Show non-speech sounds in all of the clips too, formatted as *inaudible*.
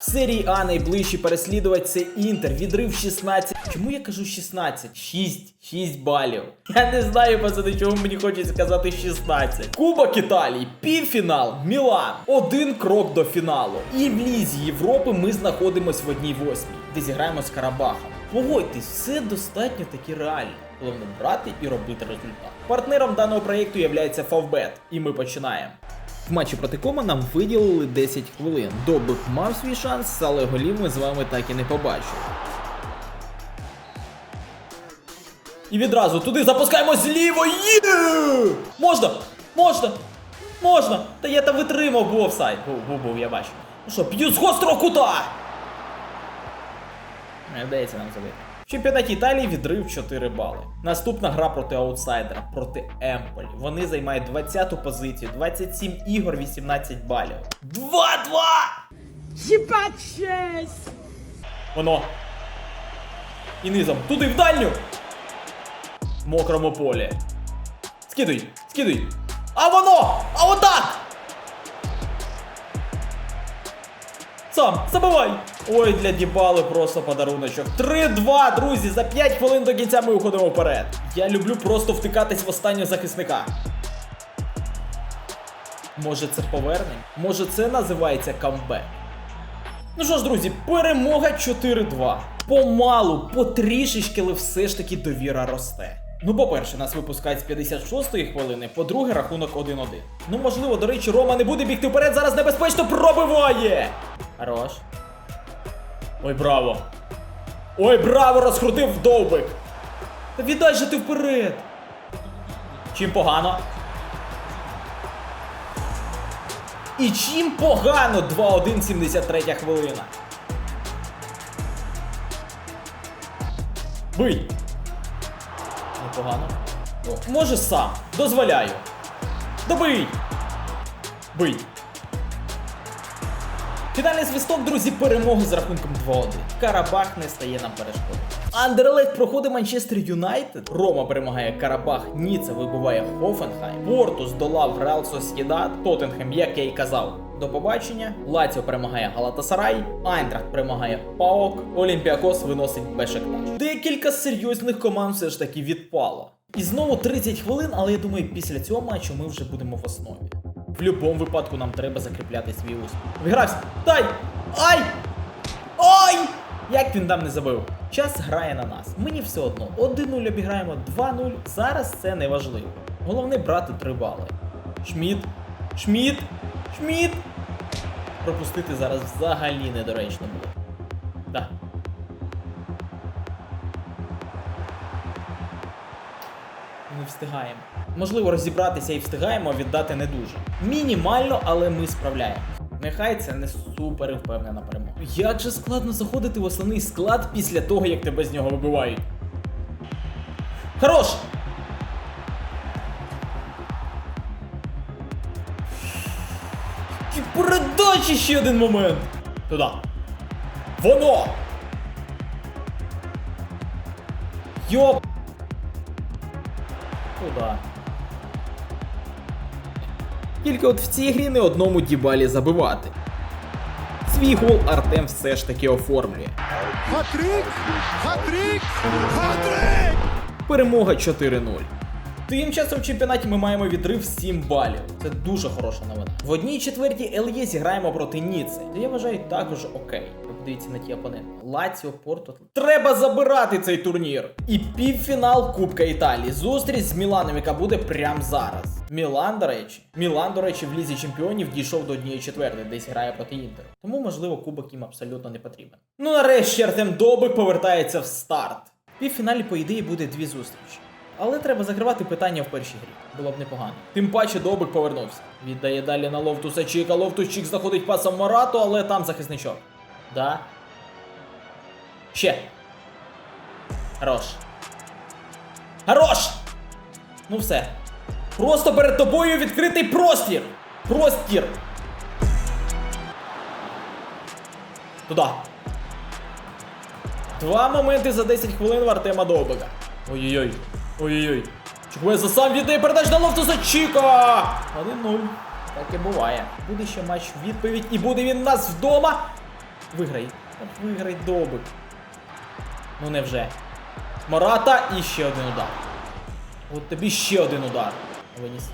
Серії А найближчий переслідувач це Інтер, відрив 16. Чому я кажу 16? 6, 6 балів. Я не знаю, пацани, чому мені хочеться сказати 16. Кубок Італії, півфінал, Мілан. Один крок до фіналу. І в Лізі Європи ми знаходимось в одній восьмій, де зіграємо з Карабахом. Погодьтесь, все достатньо таки реально. Головне брати і робити результат. Партнером даного проєкту є Favbet. І ми починаємо. В матчі проти Кома нам виділили 10 хвилин. Добик мав свій шанс, але голів ми з вами так і не побачили. І відразу туди запускаємо зліво. Є! Можна! Можна! Можна! Та я там витримав, був офсайд. Був, був, був, я бачу. Ну що, п'ю з гострого кута! Не вдається нам забити. В чемпіонаті Італії відрив 4 бали. Наступна гра проти аутсайдера, проти Емполі. Вони займають 20-ту позицію, 27 ігор, 18 балів. 2-2! J'ai pas de chaise Воно. І низом. Туди в дальню. Мокрому полі. Скидуй, скидуй. А воно! А отак! Сам, забивай! Ой, для Дібали просто подаруночок. 3-2, друзі, за 5 хвилин до кінця ми уходимо вперед. Я люблю просто втикатись в останнього захисника. Може це повернення? Може це називається камбек? Ну що ж, друзі, перемога 4-2. Помалу, потрішечки, але все ж таки довіра росте. Ну, по-перше, нас випускають з 56-ї хвилини, по-друге, рахунок 1-1. Ну, можливо, до речі, Рома не буде бігти вперед, зараз небезпечно пробиває! Хорош. Ой, браво! Ой, браво! Розкрутив довбик! Та віддай же ти вперед! Чим погано? І чим погано 2-1 73 хвилина. Бий! Непогано. Може сам. Дозволяю. Добий! Бий! Фінальний свисток, друзі, перемоги з рахунком 2-1. Карабах не стає нам перешкодою. Андерлект проходить Манчестер Юнайтед. Рома перемагає Карабах, Ніце вибиває Хофенхайм. Порту здолав Реал Сосєдат, Тоттенхем, як я й казав. До побачення. Лаціо перемагає Галатасарай, Айнтрахт перемагає Паок, Олімпіакос виносить Бешекташ. Декілька серйозних команд все ж таки відпало. І знову 30 хвилин, але я думаю, після цього матчу ми вже будемо в основі. В будь-якому випадку нам треба закріпляти свій успіх. Вигрався! Дай! Ай! Ой! Як він там не забив? Час грає на нас. Мені все одно. 1-0 обіграємо, 2-0. Зараз це не важливо. Головне брати 3 бали. Шміт. Шміт. Шміт. Пропустити зараз взагалі недоречно було. Да. Не встигаємо. Можливо, розібратися і встигаємо, віддати не дуже. Мінімально, але ми справляємось. Нехай це не супер впевнена перемога. Як же складно заходити в основний склад після того, як тебе з нього вибивають. Хорош! І передачі ще один момент! Туди. Воно! Йоп! Куда? Тільки от в цій грі не одному дібалі забивати. Свій гол Артем все ж таки оформлює. Хатрик! Хатрик! Хатрик! Перемога 4-0. Тим часом в чемпіонаті ми маємо відрив 7 балів. Це дуже хороша новина. В одній четвертій ЛЄ зіграємо проти Ніци. Я вважаю також окей. Подивіться на ті опоненти. Лаціо, Порту. Треба забирати цей турнір. І півфінал Кубка Італії. Зустріч з Міланом, яка буде прямо зараз. Мілан, до речі, Мілан, до речі, в лізі чемпіонів дійшов до однієї четвертої, десь грає проти Інтеру. Тому, можливо, кубок їм абсолютно не потрібен. Ну нарешті Артем Добик повертається в старт. Півфіналі, по ідеї, буде дві зустрічі. Але треба закривати питання в першій грі. Було б непогано. Тим паче Добик повернувся. Віддає далі на Ловтуса Чіка. Ловтус Чік заходить пасом Марату, але там захисничок. Да. Ще. Хорош. Хорош! Ну все. Просто перед тобою відкритий простір! Простір! Туда. Два моменти за 10 хвилин в Артема Довбика. Ой-ой-ой. Ой-ой-ой. Чухвеза сам віддає передач на Лофтуса Чіка! 1-0. Так і буває. Буде ще матч відповідь, і буде він у нас вдома. Виграй. Виграй добик. Ну невже. Марата і ще один удар. От тобі ще один удар. Виніс.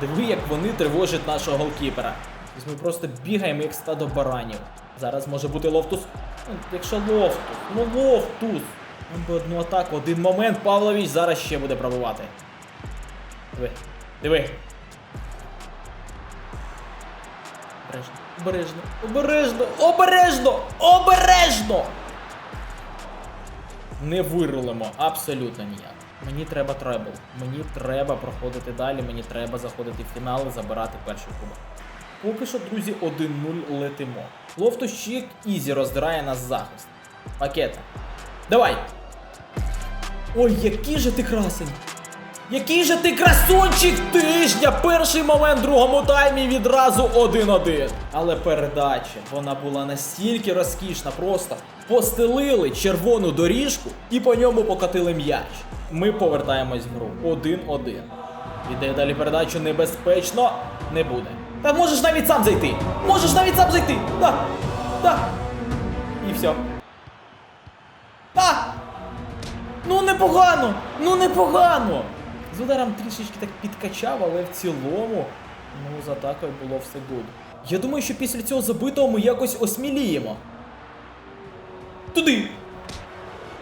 Диви. Як вони тривожать нашого голкіпера. Ми просто бігаємо як стадо баранів. Зараз може бути лофтус. Ну, якщо лофтус, ну лофтус. Нам би одну атаку, один момент, Павлович зараз ще буде пробувати. Диви. Диви. Обережно. Обережно. Обережно. Обережно! Обережно! Не вирулимо абсолютно ніяк. Мені треба требл. Мені треба проходити далі, мені треба заходити в фінал і забирати перший кубок. Поки що, друзі, 1-0 летимо. Лофтущик Ізі роздирає нас захист. Пакета. Давай! Ой, який же ти красень! Який же ти красунчик тижня! Перший момент в другому таймі відразу 1-1. Але передача, вона була настільки розкішна, просто постелили червону доріжку і по ньому покатили м'яч. Ми повертаємось в гру. 1-1. Іде далі передачу небезпечно не буде. Та можеш навіть сам зайти! Можеш навіть сам зайти! Так! Так! І все. Так! Ну непогано! Ну непогано! З ударом трішечки так підкачав, але в цілому, ну, з атакою було все гуд. Я думаю, що після цього забитого ми якось осміліємо. Туди!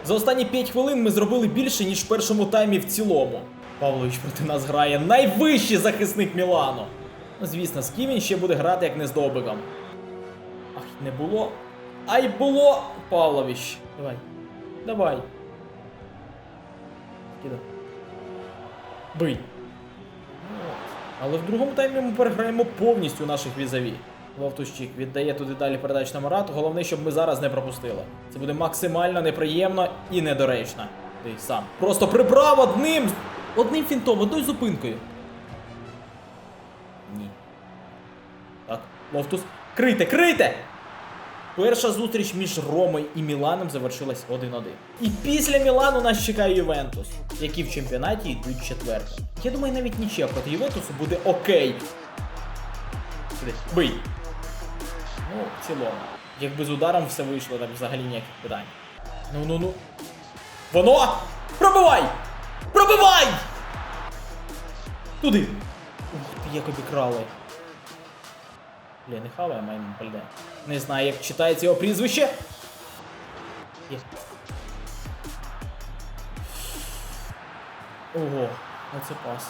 За останні 5 хвилин ми зробили більше, ніж в першому таймі в цілому. Павлович проти нас грає найвищий захисник Мілану. Ну, звісно, з ким він ще буде грати, як не з Добиком. Ах, не було. Ай було! Павлович. Давай. Давай. Кидай. Бий. Але в другому таймі ми переграємо повністю наших візаві. Ловтущик віддає туди далі передачу на Марату. Головне, щоб ми зараз не пропустили. Це буде максимально неприємно і недоречно. Ти сам. Просто прибрав одним. Одним фінтом, одною зупинкою. Ні. Так, Лофтус. Крийте, крийте! Перша зустріч між Ромою і Міланом завершилась 1-1. І після Мілану нас чекає Ювентус, які в чемпіонаті йдуть четвертим. Я думаю, навіть нічия проти Ювентусу буде окей. Бий. Ну, в цілому. Якби з ударом все вийшло, так взагалі ніяких питань. Ну ну ну. Воно! Пробивай! Пробивай! Туди! Ух ти, як обікрали. Бля, не хаває, маємо пальде. Не знаю, як читається його прізвище. Є. Ого, оце пас.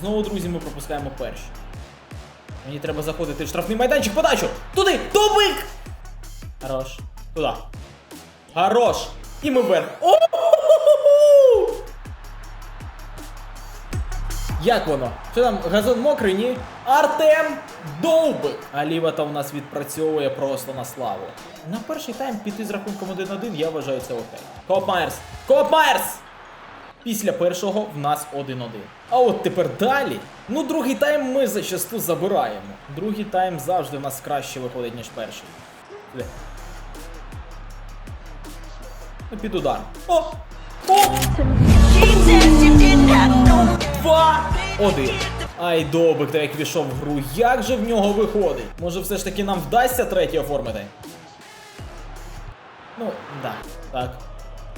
Знову, друзі, ми пропускаємо перші. Мені треба заходити в штрафний майданчик, подачу! Туди! Тубик! Хорош. Туди. Хорош! І ми вверх. О-ху-ху-ху-ху! Як воно? Що там, газон мокрий, ні? Артем Довбик! А Лівата в нас відпрацьовує просто на славу. На перший тайм піти з рахунком 1-1, я вважаю це окей. Коп Майерс! Коп Майерс! Після першого в нас 1-1. А от тепер далі. Ну, другий тайм ми зачасту забираємо. Другий тайм завжди в нас краще виходить, ніж перший. Ну, під удар. О! О! Два! Один. Ай, добик, та як війшов в гру. Як же в нього виходить? Може все ж таки нам вдасться третій оформити? Ну, да. Так.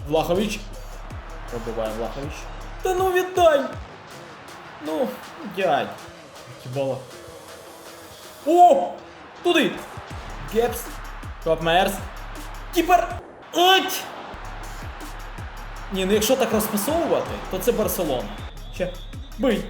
Влахович. Пробиває Влахович. Та ну віддай! Ну, дядь. Хібала. О! Туди! Гепс. Копмерс. Кіпер! Ать! Ні, ну якщо так розпасовувати, то це Барселона. Ще. Бий.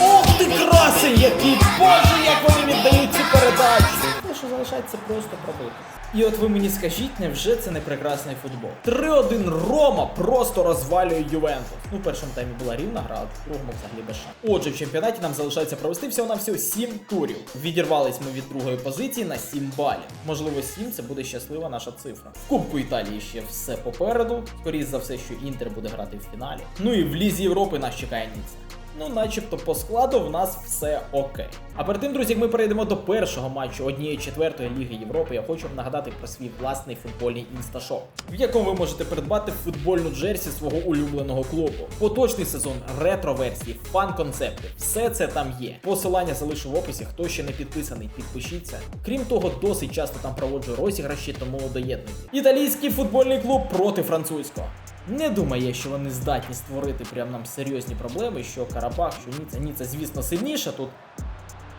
Ох ти красень який! Боже, як вони віддають цю передачу! Те, що залишається просто пробити. І от ви мені скажіть, невже це не прекрасний футбол? 3-1 Рома просто розвалює Ювентус. Ну, в першому таймі була рівна гра, а в другому взагалі без шансів. Отже, в чемпіонаті нам залишається провести всього на всього 7 турів. Відірвались ми від другої позиції на 7 балів. Можливо, 7 це буде щаслива наша цифра. В Кубку Італії ще все попереду. Скоріше за все, що Інтер буде грати в фіналі. Ну і в Лізі Європи нас чекає Ніцца. Ну, начебто по складу в нас все окей. А перед тим, друзі, як ми перейдемо до першого матчу однієї четвертої ліги Європи, я хочу вам нагадати про свій власний футбольний інсташоп, в якому ви можете придбати футбольну джерсі свого улюбленого клубу, поточний сезон, ретро-версії, фан-концепти. Все це там є. Посилання залишу в описі. Хто ще не підписаний, підпишіться. Крім того, досить часто там проводжу розіграші, тому доєднуйтесь. Італійський футбольний клуб проти французького. Не думає, що вони здатні створити прям нам серйозні проблеми, що Карабах, що Ніца. Ніца, звісно, сильніша тут.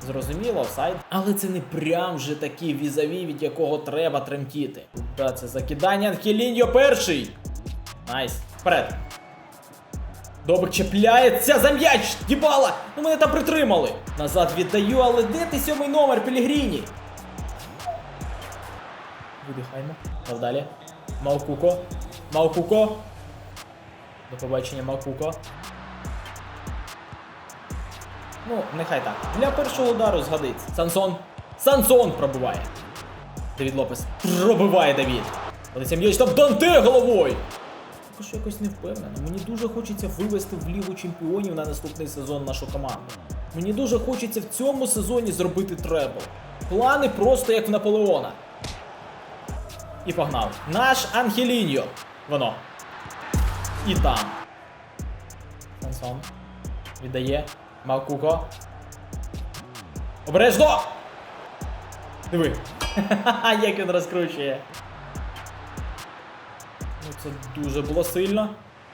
Зрозуміло, офсайд. Але це не прям же такий візаві, від якого треба тремтіти. Да, це закидання Анхеліньо перший. Найс. Вперед. Добре чіпляється за м'яч! Дібала! Ну мене там притримали! Назад віддаю, але де ти сьомий номер Пелігріні? Видихаємо. Дав далі. Маукуко. Маукуко. До побачення, Маукуко. Ну, нехай так. Для першого удару згодиться. Сансон. Сансон пробиває. Давід Лопес. Пробиває Давід. Подивіться м'яч там Данте головою. Поки що якось не впевнено. Мені дуже хочеться вивести в Лігу Чемпіонів на наступний сезон нашу команду. Мені дуже хочеться в цьому сезоні зробити требл. Плани просто як в Наполеона. І погнав. Наш Ангеліньо. Воно. І там. Сансон. Віддає. Макуко. Обережно! Диви. *laughs* Як він розкручує. Ну це дуже було сильно.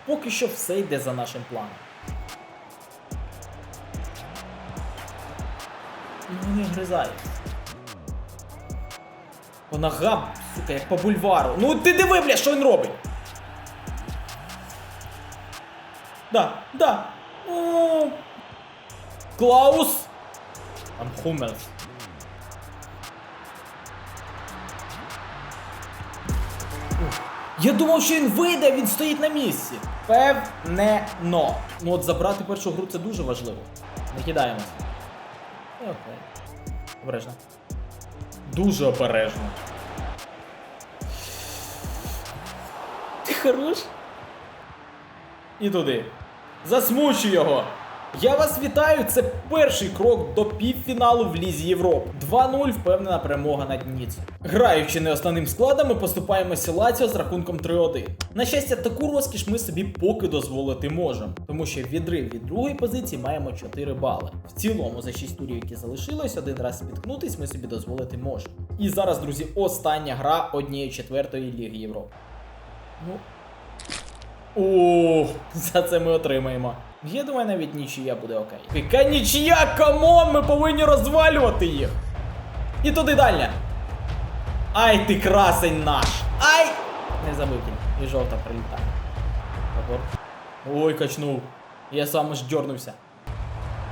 Поки що все йде за нашим планом. І вони гризають. По ногам, сука, як по бульвару. Ну ти диви, бля, що він робить? Да, да. О, Клаус. Там Хуммельс. Я думав, що він вийде, він стоїть на місці. Певнено. Ну от забрати першу гру це дуже важливо. Не кидаємося. Окей. Обережно. Дуже обережно. Ти хорош? І туди. Засмучу його. Я вас вітаю! Це перший крок до півфіналу в Лізі Європи. 2-0 впевнена перемога над Ніцем. Граючи не основним складом, ми поступаємося Лаціо з рахунком 3-1. На щастя, таку розкіш ми собі поки дозволити можемо, тому що відрив від другої позиції маємо 4 бали. В цілому за 6 турів, які залишилось, один раз спіткнутись ми собі дозволити можемо. І зараз, друзі, остання гра однієї четвертої Ліги Європи. Ну, Ох, *laughs* за це ми отримаємо. Я думаю, навіть нічия буде окей. Яка нічия, камон, ми повинні розвалювати їх. І туди далі. Ай ти красень наш! Ай! Не забив кінь. І жовта прилітає. Забор. Ой, качнув. Я сам аж дьорнувся.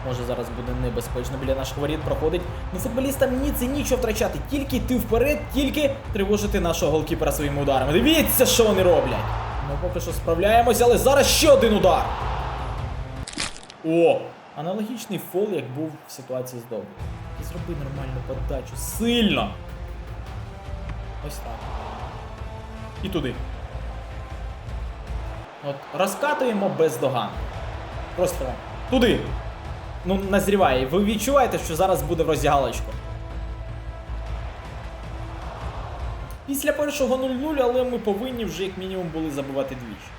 Може зараз буде небезпечно біля наших воріт проходить. Ну футболістам ні це нічого втрачати. Тільки йти вперед, тільки тривожити нашого голкіпера своїми ударами. Дивіться, що вони роблять. Ми поки що справляємося, але зараз ще один удар. О! Аналогічний фол, як був в ситуації з Добрі. І зроби нормальну подачу. Сильно! Ось так. І туди. От, розкатуємо без доган. Просто туди. Ну, назріває. Ви відчуваєте, що зараз буде в роздягалочку. Після першого 0-0, але ми повинні вже як мінімум були забивати двічі.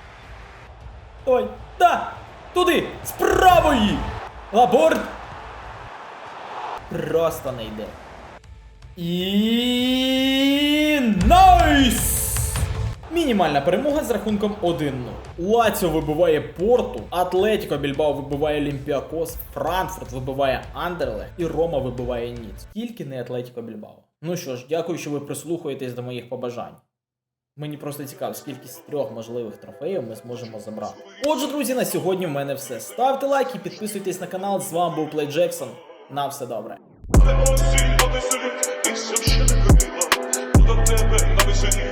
Ой, да! Туди! З правої! Просто не йде. І найс! Мінімальна перемога з рахунком 1-0. Лаціо вибиває Порту, Атлетіко Більбао вибиває Олімпіакос, Франкфурт вибиває Андерлех і Рома вибиває Ніц. Тільки не Атлетіко Більбао. Ну що ж, дякую, що ви прислухаєтесь до моїх побажань. Мені просто цікаво, скільки з трьох можливих трофеїв ми зможемо забрати. Отже, друзі, на сьогодні в мене все. Ставте лайк і підписуйтесь на канал. З вами був Плей Джексон. На все добре. Але на весені,